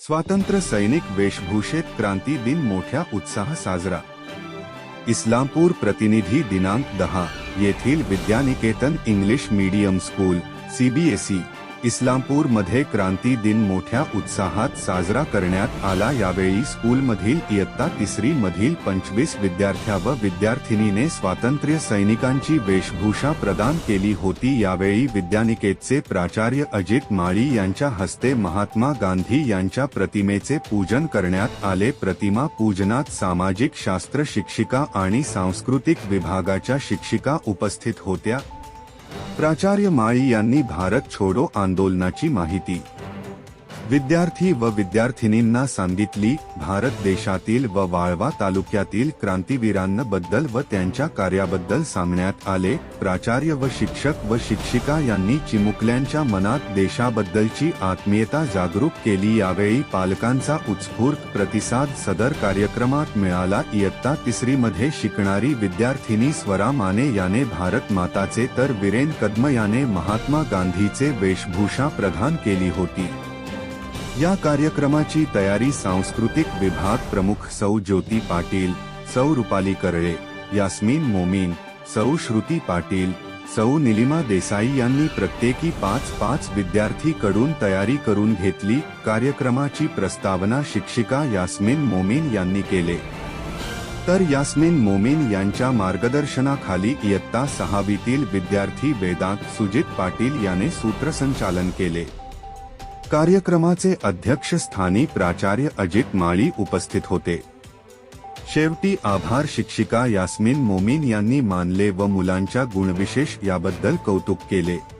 स्वातंत्र्य सैनिक वेशभूषेत क्रांति दिन मोठ्या उत्साह साजरा. इस्लामपूर प्रतिनिधी दिनांक दहा येथील Vidyaniketan English medium school CBSE इस्लामपूरमध्ये क्रांती दिन मोठ्या उत्साहात साजरा करण्यात आला. यावेळी स्कूलमधील इयत्ता तिसरी मधील पंचवीस विद्यार्थ्या व विद्यार्थिनीने स्वातंत्र्य सैनिकांची वेशभूषा प्रदान केली होती. यावेळी विद्यानिकेतचे प्राचार्य अजित माळी यांच्या हस्ते महात्मा गांधी यांच्या प्रतिमेचे पूजन करण्यात आले. प्रतिमा पूजनात सामाजिक शास्त्र शिक्षिका आणि सांस्कृतिक विभागाच्या शिक्षिका उपस्थित होत्या. प्राचार्य माळी यांनी भारत छोडो आंदोलनाची माहिती. विद्यार्थी व विद्यार्थिनींना सांगितली भारत देशातील व वाळवा तालुक्यातील क्रांतीवीरांबद्दल व त्यांच्या कार्याबद्दल सांगण्यात आले. प्राचार्य व शिक्षक व शिक्षिका यांनी चिमुकल्यांच्या मनात देशाबद्दलची आत्मीयता जागरूक केली. यावेळी पालकांचा उत्स्फूर्त प्रतिसाद सदर कार्यक्रमात मिळाला. इयत्ता तिसरी मध्ये शिकणारी विद्यार्थिनी स्वरा माने याने भारत माताचे तर वीरेन कदम याने महात्मा गांधीचे वेशभूषा प्रदान केली होती. या कार्यक्रमाची तयारी सांस्कृतिक विभाग प्रमुख सौ ज्योती पाटील सौ रुपाली करळे यास्मिन मोमीन सौ श्रुती पाटील सौ निलिमा देसाई यांनी प्रत्येकी पाच पाच विद्यार्थी कडून तयारी करून घेतली. कार्यक्रमाची प्रस्तावना शिक्षिका यास्मिन मोमीन यांनी केले. तर यास्मिन मोमीन यांच्या मार्गदर्शनाखाली इयत्ता सहावीतील विद्यार्थी वेदांत सुजित पाटील याने सूत्रसंचालन केले. कार्यक्रमाचे अध्यक्षस्थानी प्राचार्य अजित माळी उपस्थित होते. शेवटी आभार शिक्षिका यास्मिन मोमीन यांनी मानले व मुलांच्या गुणविशेष याबद्दल कौतुक केले.